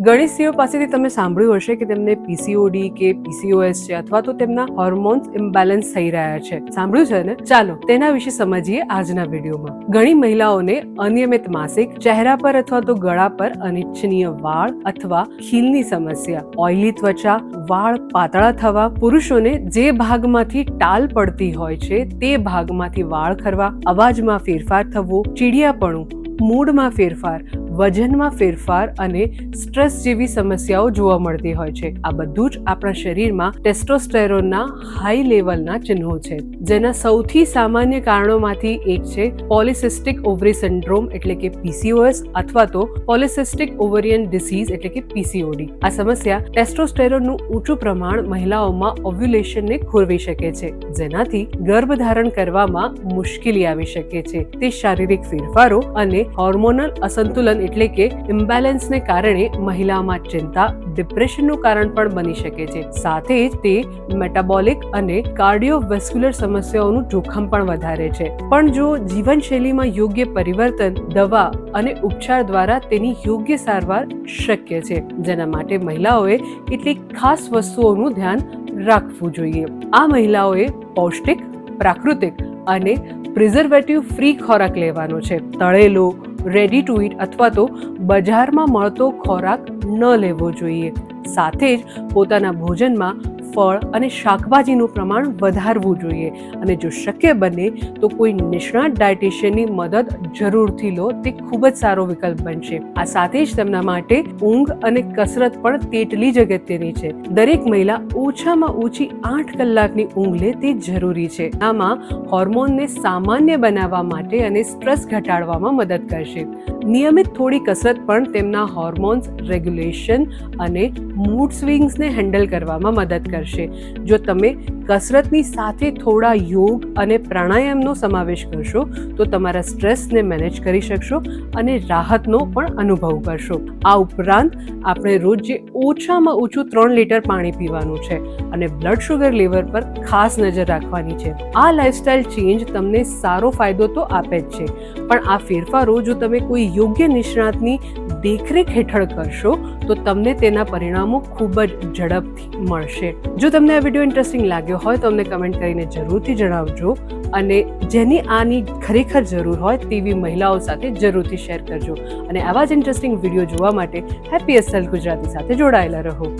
સ્ત્રીઓ પાસેથી તમે સાંભળ્યું હશે કે તેમને પીસીઓડી કે પીસીઓએસ છે અથવા તો તેમના હોર્મોન્સ ઇમ્બેલેન્સ થઈ રહ્યા છે. સાંભળ્યું છે ને? ચાલો, તેના વિશે સમજીએ આજના વિડીયોમાં. ઘણી મહિલાઓને અનિયમિત માસિક ચહેરા પર અથવા તો ગળા પર અનિચ્છનીય વાળ અથવા ખીલની સમસ્યા, ઓઇલી ત્વચા, વાળ પાતળા થવા, પુરુષોને જે ભાગમાંથી ટાલ પડતી હોય છે તે ભાગમાંથી વાળ ખરવા, અવાજમાં ફેરફાર થવો, ચીડિયાપણું, મૂડમાં ફેરફાર વજનમાં ફેરફાર અને સ્ટ્રેસ જેવી સમસ્યાઓ જોવા મળતી હોય છે. આ બધું જ આપણા શરીરમાં ટેસ્ટોસ્ટેરોનના હાઈ લેવલના ચિહ્નો છે, જેના સૌથી સામાન્ય કારણોમાંથી એક છે પોલિસિસ્ટિક ઓવરી સિન્ડ્રોમ એટલે કે પીસીઓએસ અથવા તો પોલિસિસ્ટિક ઓવરિયન ડિસીઝ એટલે કે પીસીઓડી આ સમસ્યા ટેસ્ટોસ્ટેરોનનું ઊંચું પ્રમાણ મહિલાઓમાં ઓવ્યુલેશનને ખોરવી શકે છે, જેનાથી ગર્ભધારણ કરવામાં મુશ્કેલી આવી શકે છે. તે શારીરિક ફેરફારો અને હોર્મોનલ અસંતુલન એટલે કે ઇમ્બેલેન્સને કારણે મહિલામાં ચિંતા, ડિપ્રેશનનું કારણ પણ બની શકે છે. સાથે જ તે મેટાબોલિક અને કાર્ડિયોવેસ્ક્યુલર સમસ્યાઓનું જોખમ પણ વધારે છે. પણ જો જીવનશૈલીમાં યોગ્ય પરિવર્તન, દવા અને ઉપચાર દ્વારા તેની યોગ્ય સારવાર શક્ય છે, જેના માટે મહિલાઓએ કેટલીક ખાસ વસ્તુઓનું ધ્યાન રાખવું જોઈએ. આ મહિલાઓએ પૌષ્ટિક, પ્રાકૃતિક અને પ્રિઝર્વેટિવ ફ્રી ખોરાક લેવાનો છે. તળેલો રેડી ટુ ઇટ અથવા તો બજારમાં મળતો ખોરાક ન લેવો જોઈએ. સાથે જ પોતાના ભોજનમાં ફળ અને શાકભાજીનું પ્રમાણ વધારવું જોઈએ. અને જો શક્ય બને તો કોઈ નિષ્ણાત ડાયટિશિયનની મદદ જરૂરથી લો. તે ખૂબ જ સારો વિકલ્પ બનશે. આ સાથે જ તેમના માટે ઊંઘ અને કસરત પણ તેટલી જ અગત્યની છે. દરેક મહિલા ઓછામાં ઓછી આઠ કલાકની ઊંઘ લે તે જરૂરી છે. આમાં હોર્મોનને સામાન્ય બનાવવા માટે અને સ્ટ્રેસ ઘટાડવામાં મદદ કરશે. નિયમિત થોડી કસરત પણ તેમના હોર્મોન્સ, રેગ્યુલેશન અને મૂડ સ્વિંગ્સને હેન્ડલ કરવામાં મદદ કરશે. જો તમે કસરતની સાથે થોડા યોગ અને પ્રાણાયામનો સમાવેશ કરશો, તો તમારા સ્ટ્રેસને મેનેજ કરી શકશો અને રાહતનો પણ અનુભવ કરશો. આ ઉપરાંત, આપણે રોજ જે ઓછામાં ઓછું ત્રણ લીટર પાણી પીવાનું છે અને બ્લડ શુગર લેવલ પર ખાસ નજર રાખવાની છે. આ લાઇફસ્ટાઇલ ચેન્જ તમને સારો ફાયદો તો આપે જ છે, પણ આ ફેરફારો જો તમે કોઈ યોગ્ય નિષ્ણાતની દેખરેખ હેઠળ કરશો, તો તમને તેના પરિણામો ખૂબ જ ઝડપથી મળશે. જો તમને આ વીડિયો ઇન્ટરેસ્ટિંગ લાગ્યો હોય તો અમને કમેન્ટ કરીને જરૂરથી જણાવજો. અને જેની આની ખરેખર જરૂર હોય તેવી મહિલાઓ સાથે જરૂરથી શેર કરજો. અને આવા જ ઇન્ટરેસ્ટિંગ વીડિયો જોવા માટે હેપી એસએલ ગુજરાતી સાથે જોડાયેલા રહો.